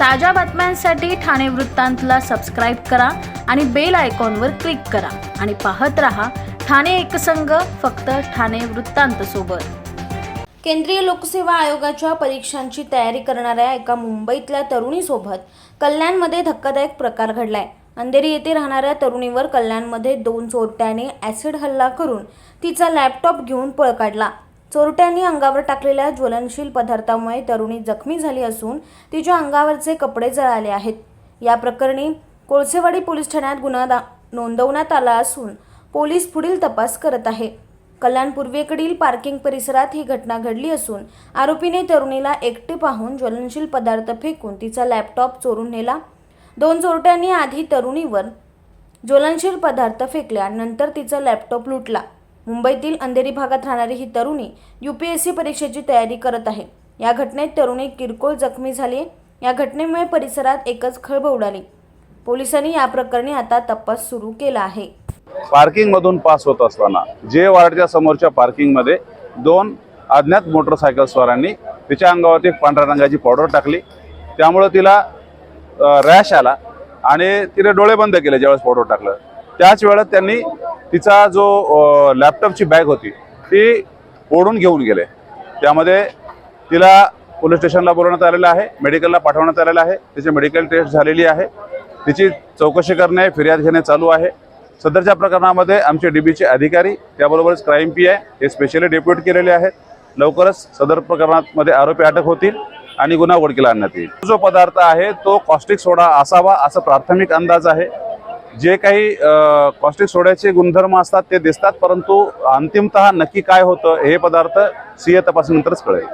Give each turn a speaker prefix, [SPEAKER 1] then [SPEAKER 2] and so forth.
[SPEAKER 1] ताज्या बातम्यांसाठी ठाणे वृत्तांतला सबस्क्राईब करा आणि बेल आयकॉनवर क्लिक करा. आणि पाहत रहा ठाणे एकसंघ फक्त ठाणे वृत्तांत सोबत. केंद्रीय लोकसेवा आयोगाच्या परीक्षांची तयारी करणाऱ्या एका मुंबईतल्या तरुणीसोबत कल्याणमध्ये धक्कादायक प्रकार घडलाय. अंधेरी येथे राहणाऱ्या तरुणीवर कल्याणमध्ये दोन चोरट्याने ॲसिड हल्ला करून तिचा लॅपटॉप घेऊन पळ काढला. चोरट्यांनी अंगावर टाकलेल्या ज्वलनशील पदार्थामुळे तरुणी जखमी झाली असून तिच्या अंगावरचे कपडे जळाले आहेत. या प्रकरणी कोळसेवाडी पोलीस ठाण्यात गुन्हा नोंदवण्यात आला असून पोलीस पुढील तपास करत आहे. कल्याण पूर्वेकडील पार्किंग परिसरात ही घटना घडली असून आरोपीने तरुणीला एकटे पाहून ज्वलनशील पदार्थ फेकून तिचा लॅपटॉप चोरून नेला. दोन चोरट्यांनी आधी तरुणीवर ज्वलनशील पदार्थ फेकल्या नंतर तिचा लॅपटॉप लुटला. मुंबईतील अंधेरी भागात राहणारी ही तरुणी यू पी एस सी परीक्षेची तयारी करत आहे. या घटनेत तरुणी किरकोळ जखमी झाली या घटनेमुळे परिसरात एकच खळबळ उडाली. पोलिसांनी या प्रकरणी आता तपास सुरू केला आहे.
[SPEAKER 2] पार्किंग मधून पास होत असताना जे वार्डच्या समोरच्या पार्किंगमध्ये दोन अज्ञात मोटरसायकल स्वारांनी तिच्या अंगावरती पांढऱ्या रंगाची पावडर टाकली. त्यामुळं तिला रॅश आला आणि तिने डोळे बंद केले ज्यावेळेस पावडर टाकलं. त्याच वेळात त्यांनी तिचा जो लॅपटॉपची बॅग होती ती ओढून घेऊन गेले. त्यामध्ये तिला पोलीस स्टेशनला बोलवण्यात आलेलं आहे मेडिकलला पाठवण्यात आलेलं आहे तिची मेडिकल टेस्ट झालेली आहे तिची चौकशी करणे फिर्याद घेणे चालू आहे. सदरच्या प्रकरणामध्ये आमचे डीबीचे अधिकारी त्याबरोबरच क्राईम पी आहे हे स्पेशली डेप्युट केलेले आहेत. लवकरच सदर प्रकरणामध्ये आरोपी अटक होतील आणि गुन्हा उघडकीला आणण्यात येईल. जो पदार्थ आहे तो कॉस्टिक सोडा असावा असा प्राथमिक अंदाज आहे. जे काही कॉस्टिक सोड्याचे गुणधर्म असतात ते दिसतात परंतु अंतिमत नक्की काय होतं हे पदार्थ सीए तपासणीनंतरच कळेल.